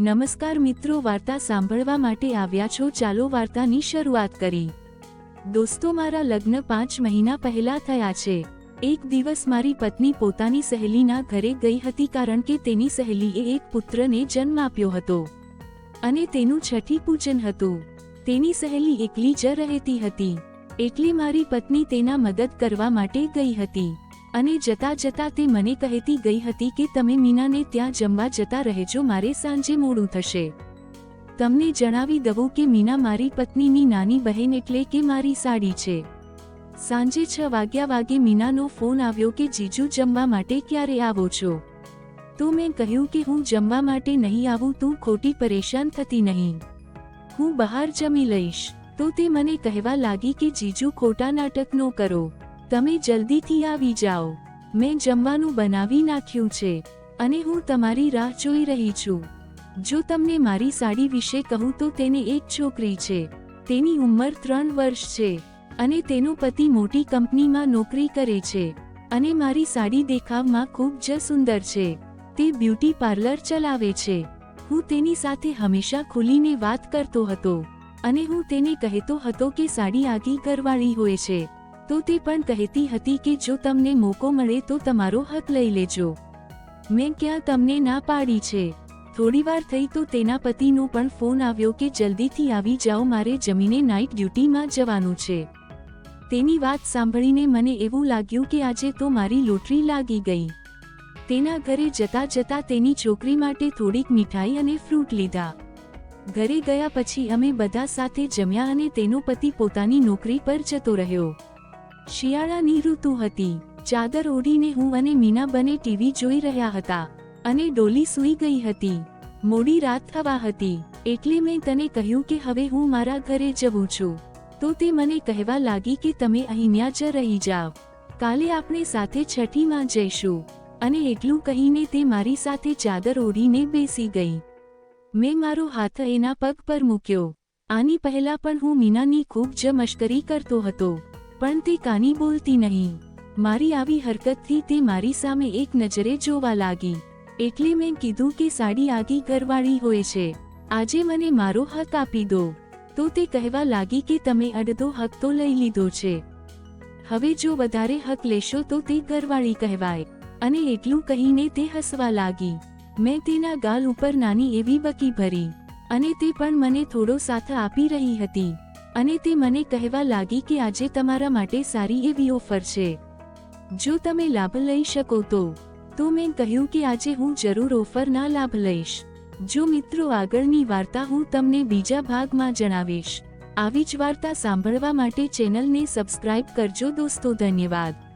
નમસ્કાર મિત્રો, વાર્તા સાંભળવા માટે આવ્યા છો. ચાલો વાર્તાની શરૂઆત કરી. દોસ્તો, મારા લગ્ન પાંચ મહિના પહેલા થયા છે. એક દિવસ મારી પત્ની પોતાની સહેલીના ઘરે ગઈ હતી કારણ કે તેની સહેલીએ એક પુત્રને જન્મ આપ્યો હતો અને તેનું છઠ્ઠી પૂજન હતું. તેની સહેલી એકલી જ રહેતી હતી. એટલે મારી પત્ની તેના મદદ કરવા માટે ગઈ હતી. અને જતા જતા તે મને કહેતી ગઈ હતી કે તમે મીનાને ત્યાં જમવા જતા રહેજો, મારે સાંજે મોડું થશે. તમને જણાવી દઉં કે મીના મારી પત્નીની નાની બહેન એટલે કે મારી સાડી છે. સાંજે છ વાગ્યા વાગે મીનાનો ફોન આવ્યો કે, જીજુ, જમવા માટે ક્યારે આવો છો? તો મેં કહ્યું કે, હું જમવા માટે નહીં આવું, તું ખોટી પરેશાન થતી નહીં. હું બહાર જમી લઈશ. તો તે મને કહેવા લાગી કે, જીજુ, ખોટા નાટક નો કરો. તમે જલ્દીથી આવી જાઓ. મેં જમવાનું બનાવી નાખ્યું છે, અને હું તમારી રાહ જોઈ રહી છું. જો તમને મારી સાડી વિશે કહું તો તેને એક છોકરી છે, તેની ઉંમર ત્રણ વર્ષ છે, અને તેનો પતિ મોટી કંપનીમાં નોકરી કરે છે, અને મારી સાડી દેખાવમાં ખૂબ જ સુંદર છે. તે બ્યુટી પાર્લર ચલાવે છે. હું તેની સાથે હંમેશા ખુલીને વાત કરતો હતો, અને હું તેને કહેતો હતો કે સાડી આગી ઘરવાળી હોય છે. તો તે પણ કહેતી હતી કે જો તમને મોકો મળે તો તમારો હક લઈ લેજો. મેં ક્યાં તમને ના પાડી છે. થોડીવાર થઈ તો તેના પતિનો પણ ફોન આવ્યો કે જલ્દીથી આવી જાઓ, મારે જમીને નાઇટ ડ્યુટીમાં જવાનું છે. તેની વાત સાંભળીને મને એવું લાગ્યું કે આજે તો મારી લોટરી લાગી ગઈ. તેના ઘરે જતા જતા તેની છોકરી માટે થોડીક મીઠાઈ અને ફ્રૂટ લીધા. ઘરે ગયા પછી અમે બધા સાથે જમ્યા અને તેનો પતિ પોતાની નોકરી પર જતો રહ્યો. શિયાળાની ઋતુ હતી. ચાદર ઓઢીને હું અને મીના બને ટીવી જોઈ રહ્યા હતા અને ડોલી સૂઈ ગઈ હતી. મોડી રાત થવા હતી, એટલે મેં તને કહ્યું કે હવે હું મારા ઘરે જવું છું. તો તે મને કહેવા લાગી કે તમે અહીંયા જ રહી જાઓ. કાલે આપણે સાથે છઠ્ઠીમાં જઈશું અને એટલું કહીને તે મારી સાથે ચાદર ઓઢીને બેસી ગઈ. મેં મારો હાથ એના પગ પર મૂક્યો. આની પહેલા પણ હું મીનાની ખૂબ જ મશ્કરી કરતો હતો. પણ તે કાની બોલતી નહીં. મારી આવી હરકતથી તે મારી સામે એક નજરે જોવા લાગી. એટલે મેં કીધું કે સાડી આગી ઘરવાળી હોય છે. આજે મને મારો હક આપી દો. તો તે કહેવા લાગી કે તમે અડધો હક તો લઈ લીધો છે. હવે જો વધારે હક લેશો તો તે ઘરવાળી કહેવાય. અને એટલું કહીને તે હસવા લાગી. મેં તેના ગાલ ઉપર નાની એવી બકી ભરી. અને તે પણ મને થોડો સાથ આપી રહી હતી. અને તે મને કહેવા લાગી કે આજે તમારા માટે સારી એવી ઓફર છે. જો તમે લાભ લઈ શકો તો તો મેં કહ્યું કે આજે હું જરૂર ઓફરના લાભ લઈશ. જો મિત્રો આગળની વાર્તા હું તમને બીજા ભાગમાં જણાવીશ. આવી જ વાર્તા સાંભળવા માટે ચેનલને સબસ્ક્રાઇબ કરજો દોસ્તો, ધન્યવાદ.